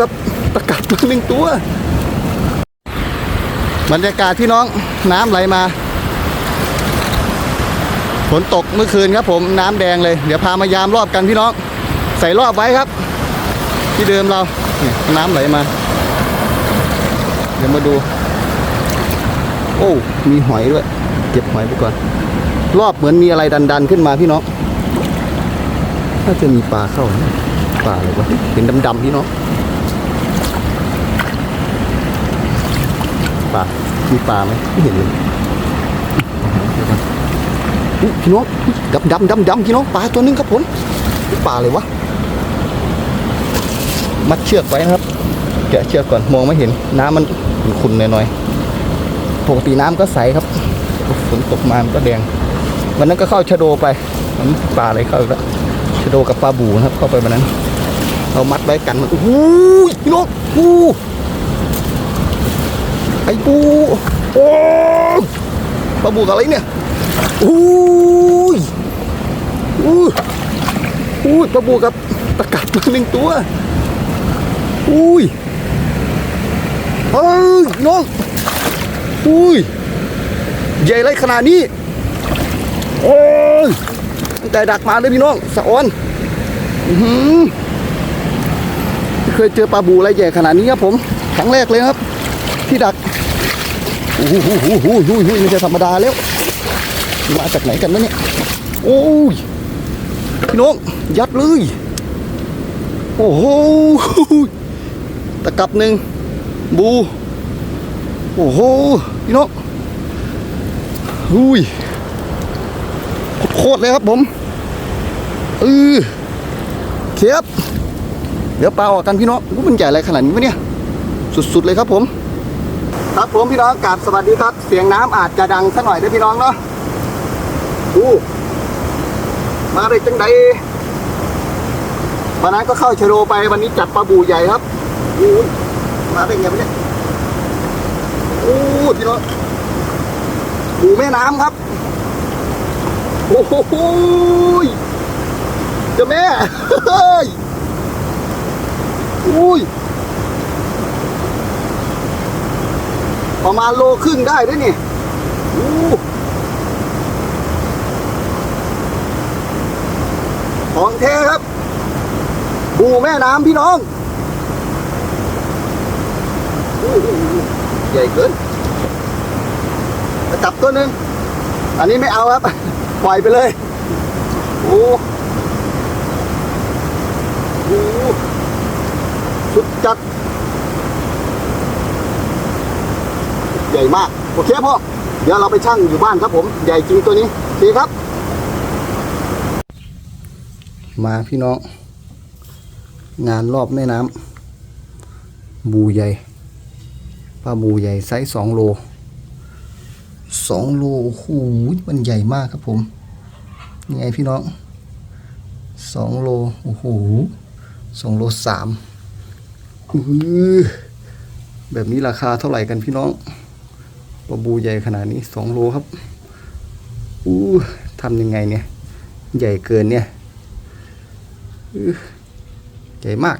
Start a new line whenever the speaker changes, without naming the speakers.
กับตะกัดมาหนึ่งตัว บรรยากาศพี่น้องน้ำไหลมาฝนตกเมื่อคืนครับ ผมน้ำแดงเลย เดี๋ยวพามายามรอบกันพี่น้อง ใส่รอบไว้ครับ ที่เดิมเราน้ำไหลมา เดี๋ยวมาดู โอ้มีหอยด้วย เก็บหอยไปก่อน รอบเหมือนมีอะไรดันๆขึ้นมาพี่น้องน่าจะมีปลาเข้าปลาอะไรวะเห็นดำๆพี่น้อง ปลามีปลาไหมไม่เห็นเลยพี่น้องดำดำดำดำพี่น้องปลาตัวนึงครับผมปลาอะไรวะมัดเชือกไว้นะครับแกะเชือกก่อนมองไม่เห็นน้ำมันขุ่นๆหน่อยๆปกติน้ำก็ใสครับฝนตกมามันก็แดงวันนั้นก็เข้าชะโดไปมันปลาอะไรเข้าอีกแล้วชะโดกับปลาบูนะครับ เข้าไปวันนั้น เรามัดไว้กันมันโอ้พี่นกปู ไอ้ปูโอ้ปลาบูกอะไรเนี่ยโอ้ยโอ้ยโอ้ยปลาบูกับตะกัดมาหนึ่งตัวอุ้ยเอ้ยน้องอุ้ยใหญ่ไรขนาดนี้โอ้ยตั้งแต่ดักมาเลยพี่น้องสะออนอื้อหือไม่เคยเจอปลาบูอะไรใหญ่ขนาดนี้ครับผมครั้งแรกเลยครับ ที่ดักโอ้โหโอ้โหโอ้โหไม่ใช่ธรรมดาแล้วมาจากไหนกันวะเนี่ย โอ้ยพี่น้องยัดเลย โอ้โหตะกับหนึ่งบู โอ้โหพี่น้องอุ้ยโคตรเลยครับผมเออเทียบเดี๋ยวปลาออกกันพี่น้องมันใหญ่อะไรขนาดนี้วะเนี่ย สุดๆเลยครับผม ครับผมพี่น้องกราบสวัสดีครับ เสียงน้ำอาจจะดังสักหน่อยนะพี่น้องเนาะดูมาเลยจังใดวันนั้นก็เข้าชโลไปวันนี้จับปลาบูใหญ่ครับอู้มาได้ไงวะเนี่ยโอ้พี่น้องบูแม่น้ำครับโอ้โหเจ้าแม่เฮ้ยอุ้ย ประมาณโลครึ่งได้ด้วยนี่ของแท้ครับ บูแม่น้ำพี่น้อง ใหญ่เกินจะจับตัวหนึ่งอันนี้ไม่เอาครับ ปล่อยไปเลย โอ้โหสุดจัด ใหญ่มาก โอเคพ่อ เดี๋ยวเราไปชั่งอยู่บ้านครับผม ใหญ่จริงตัวนี้โอเครับ มาพี่น้อง งานรอบแม่น้ำบูใหญ่ปลาบูใหญ่ไซส์สองโลสองโลโอ้โหมันใหญ่มากครับผมยังไงพี่น้องสองโลโอ้โหสองโลสามแบบนี้ราคาเท่าไหร่กันพี่น้อง ปลาบูใหญ่ขนาดนี้สองโลครับ อู้ทำยังไงเนี่ย ใหญ่เกินเนี่ยใหญ่มาก